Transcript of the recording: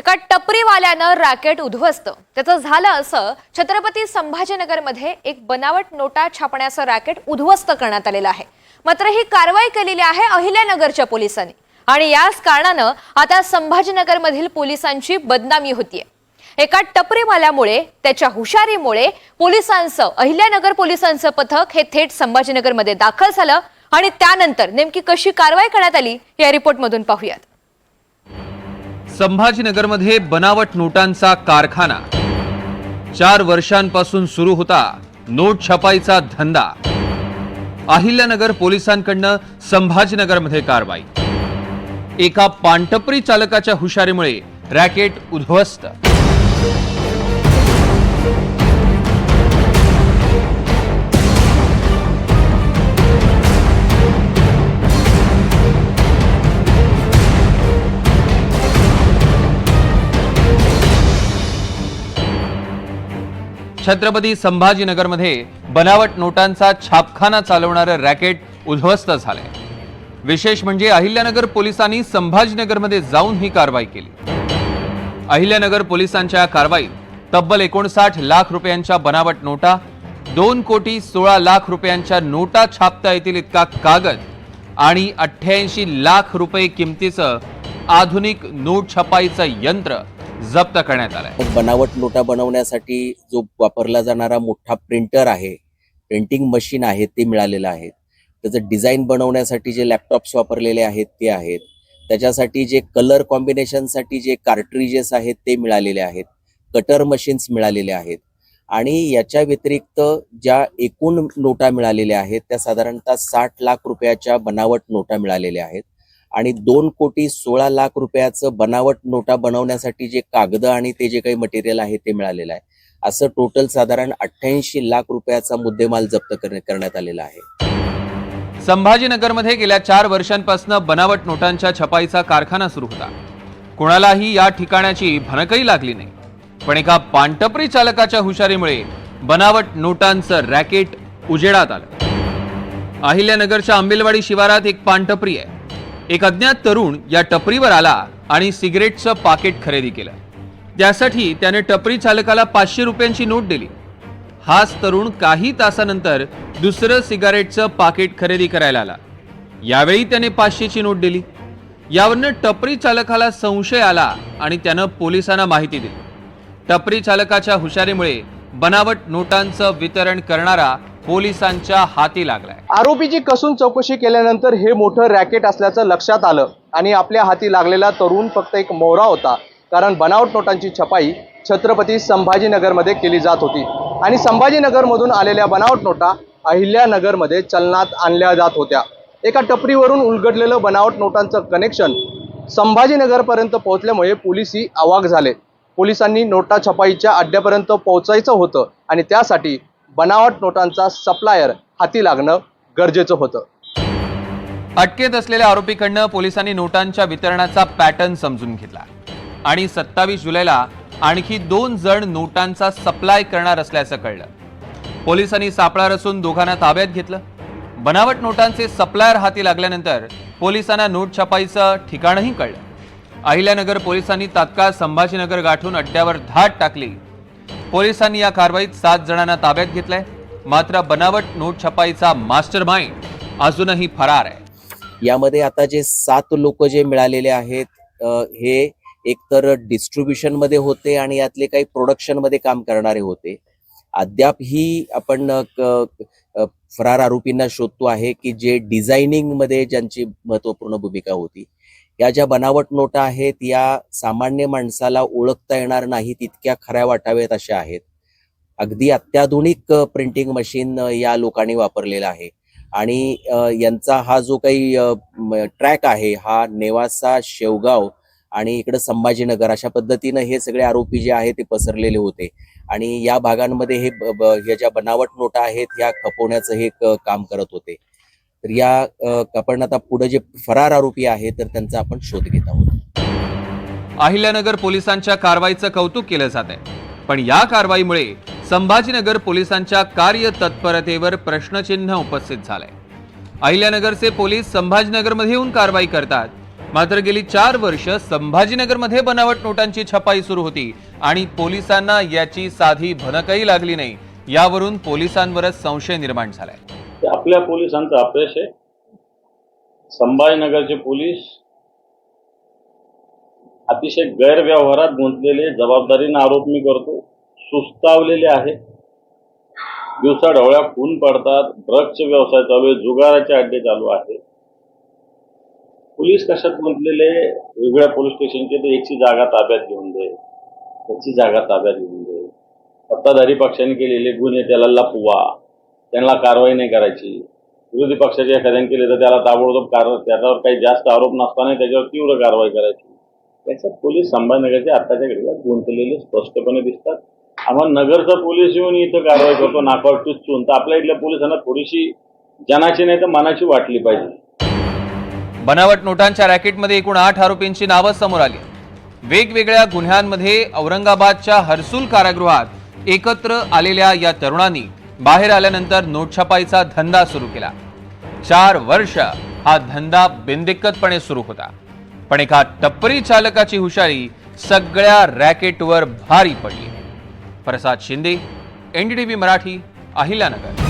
एका टपरीवाल्यानं रॅकेट उद्ध्वस्त. त्याचं झालं असं छत्रपती संभाजीनगरमध्ये एक बनावट नोटा छापण्याचं रॅकेट उद्ध्वस्त करण्यात आलेलं आहे. मात्र ही कारवाई केलेली आहे अहिल्यानगरच्या पोलिसांनी. आणि याच कारणानं आता संभाजीनगरमधील पोलिसांची बदनामी होतीये. एका टपरीवाल्यामुळे त्याच्या हुशारीमुळे पोलिसांचं अहिल्यानगर पोलिसांचं पथक हे थेट संभाजीनगरमध्ये दाखल झालं. आणि त्यानंतर नेमकी कशी कारवाई करण्यात आली या रिपोर्टमधून पाहूयात. संभाजीनगरमध्ये बनावट नोटांचा कारखाना. चार वर्षांपासून सुरू होता नोट छपाईचा धंदा. अहिल्यानगर पोलिसांकडनं संभाजीनगरमध्ये कारवाई. एका पानटपरी चालकाच्या हुशारीमुळे रॅकेट उद्ध्वस्त. छत्रपती संभाजीनगरमध्ये बनावट नोटांचा छापखाना चालवणारं रॅकेट उद्ध्वस्त झालंय. विशेष म्हणजे अहिल्यानगर पोलिसांनी संभाजीनगरमध्ये जाऊन ही कारवाई केली. अहिल्यानगर पोलिसांच्या या कारवाईत तब्बल एकोणसाठ लाख रुपयांच्या बनावट नोटा दोन कोटी सोळा लाख रुपयांच्या नोटा छापता येतील इतका कागद आणि अठ्ठ्याऐंशी लाख रुपये किमतीचं आधुनिक नोट छपाईचं यंत्र जप्त करण्यात आलंय. बनावट नोटा बनवण्यासाठी जो वापरला जाणारा मोठा प्रिंटर आहे प्रिंटिंग मशीन आहे ते मिळालेलं आहे. त्याचं डिझाईन बनवण्यासाठी जे लॅपटॉप्स वापरलेले आहेत ते आहेत. त्याच्यासाठी जे कलर कॉम्बिनेशनसाठी जे कार्ट्रिजेस आहेत ते मिळालेले आहेत. कटर मशीन्स मिळालेले आहेत. आणि याच्या व्यतिरिक्त ज्या एकूण नोटा मिळालेल्या आहेत त्या साधारणतः साठ लाख रुपयाच्या बनावट नोटा मिळालेल्या आहेत. आणि दोन कोटी सोळा लाख रुपयाचं बनावट नोटा बनवण्यासाठी जे कागद आणि ते जे काही मटेरियल आहे ते मिळालेलं आहे. असं टोटल साधारण अठ्ठ्याऐंशी लाख रुपयाचा मुद्देमाल जप्त करण्यात आलेला आहे. संभाजीनगरमध्ये गेल्या चार वर्षांपासून बनावट नोटांच्या छपाईचा कारखाना सुरू होता. कोणालाही या ठिकाणाची भनकही लागली नाही. पण एका पानटपरी चालकाच्या हुशारीमुळे बनावट नोटांचं रॅकेट उजेडात आलं. अहिल्यानगरच्या आंबेलवाडी शिवारात एक पानटपरी आहे. एक अज्ञात तरुण या टपरीवर आला आणि सिगरेटचं पाकिट खरेदी केलं. त्यासाठी त्याने टपरी चालकाला पाचशे रुपयांची नोट दिली. हाच तरुण काही तासानंतर दुसरं सिगारेटचं पाकिट खरेदी करायला आला. यावेळी त्याने पाचशेची नोट दिली. यावरनं टपरी चालकाला संशय आला आणि त्यानं पोलिसांना माहिती दिली. टपरी चालकाच्या हुशारीमुळे बनावट नोटांचं वितरण करणारा पोलिसांच्या हाती लागलाय. आरोपीची कसून चौकशी केल्यानंतर हे मोठं रॅकेट असल्याचं लक्षात आलं आणि आपल्या हाती लागलेला तरुण फक्त एक मोहरा होता कारण बनावट नोटांची छपाई छत्रपती संभाजीनगरमध्ये केली जात होती. आणि संभाजीनगरमधून आलेल्या बनावट नोटा अहिल्यानगरमध्ये चलनात आणल्या जात होत्या. एका टपरीवरून उलगडलेलं बनावट नोटांचं कनेक्शन संभाजीनगरपर्यंत पोहोचल्यामुळे पोलिसही अवाक झाले. पोलिसांनी नोटा छपाईच्या अड्ड्यापर्यंत पोहोचायचं होतं आणि त्यासाठी बनावट नोटांचा सप्लायर हाती लागणं गरजेचं होतं. अटकेत असलेल्या आरोपीकडनं पोलिसांनी नोटांच्या वितरणाचा पॅटर्न समजून घेतला आणि सत्तावीस जुलैला आणखी दोन जण नोटांचा सप्लाय करणार असल्याचं कळलं. पोलिसांनी सापळा रचून दोघांना ताब्यात घेतलं. बनावट नोटांचे सप्लायर हाती लागल्यानंतर पोलिसांना नोट छपाईचं ठिकाणही कळलं. अहिल्यानगर पोलिसांनी तात्काळ संभाजीनगर गाठून अड्ड्यावर धाड टाकली. पोलिसांनी या कारवाईत सात जणांना ताब्यात घेतलंय. मात्र बनावट नोट छपाईचा मास्टर माइंड अजूनही फरार आहे. यामध्ये आता जे सात लोक जे मिळालेले आहेत हे एकतर डिस्ट्रीब्युशनमध्ये होते आणि यातले काही प्रोडक्शनमध्ये काम करणारे होते. अद्याप ही आपण फरार आरोपींना शोधतो आहे की जे डिझायनिंगमध्ये ज्यांची महत्त्वपूर्ण भूमिका होती. या ज्या बनावट नोटा आहेत या सामान्य माणसाला ओळखता येणार नाही तितक्या खऱ्या वाटाव्यात अशा आहेत. अगदी अत्याधुनिक प्रिंटिंग मशीन या लोकांनी वापरलेला आहे. आणि यांचा हा जो काही ट्रॅक आहे हा नेवासा शेवगाव आणि इकडे संभाजीनगर अशा पद्धतीनं हे सगळे आरोपी जे आहेत ते पसरलेले होते. आणि या भागांमध्ये हे ह्या ज्या बनावट नोटा आहेत ह्या खपवण्याचं हे काम करत होते. तर या अ, आता पुढे जे फरार आरोपी आहेत तर त्यांचा आपण शोध घेत आहोत. अहिल्यानगर पोलिसांच्या कारवाईचं कौतुक केलं जात आहे. पण या कारवाईमुळे संभाजीनगर पोलिसांच्या कार्य तत्परतेवर प्रश्नचिन्ह उपस्थित झालंय. अहिल्यानगरचे पोलीस संभाजीनगरमध्ये येऊन कारवाई करतात. मात्र गेली चार वर्ष संभाजीनगरमध्ये बनावट नोटांची छपाई सुरू होती आणि पोलिसांना याची साधी भनकही लागली नाही. यावरून पोलिसांवरच संशय निर्माण झालाय. ते आपल्या पोलिसांचं अपयश आहे. संभाजीनगरचे पोलीस अतिशय गैरव्यवहारात गुंतलेले जबाबदारीनं आरोप मी करतो. सुस्तावलेले आहेत. दिवसा ढवळ्या खून पडतात. ड्रग्सचे व्यवसाय चालू आहे. जुगाराचे अड्डे चालू आहे पोलीस कशात गुंतलेले? वेगळ्या पोलीस स्टेशनचे ते एकची जागा ताब्यात घेऊन दे. त्याची जागा ताब्यात घेऊन दे. सत्ताधारी पक्षाने केलेले गुन्हे त्याला लपवा. त्यांना कारवाई नाही करायची. विरोधी पक्षाचे एखाद्याने केले तर त्याला ताबडतोब कार त्याच्यावर काही जास्त आरोप नसताना त्याच्यावर तीव्र कारवाई करायची. त्याच्यात पोलीस संभाजीनगरचे आत्ताच्या घडीला गुंतलेले स्पष्टपणे दिसतात. आम्हाला नगरचा पोलीस येऊन इथं कारवाई करतो नाकावर टुचून तर आपल्या इथल्या पोलिसांना थोडीशी जनाची नाही तर मनाची वाटली पाहिजे. बनावट नोटांच्या रॅकेटमध्ये एकूण आठ आरोपींची नावं समोर आली. वेगवेगळ्या गुन्ह्यांमध्ये औरंगाबादच्या हर्सुल कारागृहात एकत्र आलेल्या या तरुणांनी बाहेर आल्यानंतर नोटछपाईचा धंदा सुरू केला. चार वर्ष हा धंदा बिनदिक्कतपणे सुरू होता. पण एका टप्परी चालकाची हुशारी सगळ्या रॅकेटवर भारी पडली. प्रसाद शिंदे एनडीटीव्ही मराठी अहिल्यानगर.